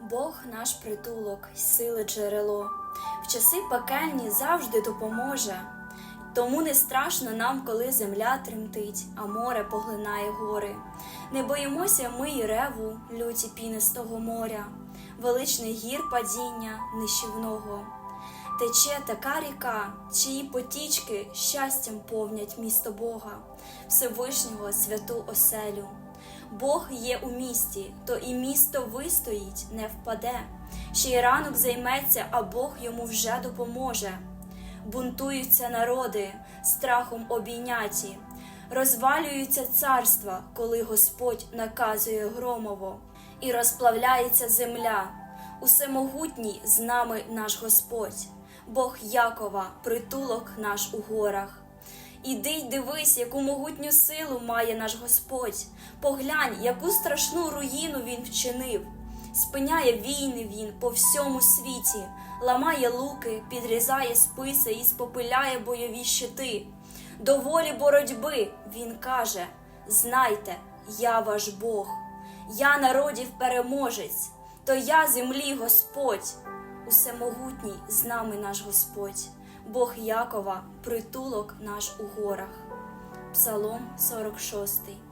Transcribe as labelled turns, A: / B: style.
A: Бог наш притулок, сили джерело, в часи пекельні завжди допоможе. Тому не страшно нам, коли земля тремтить, а море поглинає гори. Не боїмося ми й реву, люті пінистого моря, величних гір падіння нищівного. Тече така ріка, чиї потічки щастям повнять місто Бога, Всевишнього святу оселю. Бог є у місті, то і місто вистоїть, не впаде. Ще й ранок займеться, а Бог йому вже допоможе. Бунтуються народи, страхом обійняті, розвалюються царства, коли Господь наказує громово, і розплавляється земля. Усемогутній з нами наш Господь, Бог Якова, притулок наш у горах. Іди й дивись, яку могутню силу має наш Господь. Поглянь, яку страшну руїну він вчинив. Спиняє війни він по всьому світі, ламає луки, підрізає списи і спопиляє бойові щити. До волі боротьби він каже: Знайте, я ваш Бог, я народів переможець, то я землі Господь. Усемогутній з нами наш Господь, Бог Якова, притулок наш у горах. Псалом 46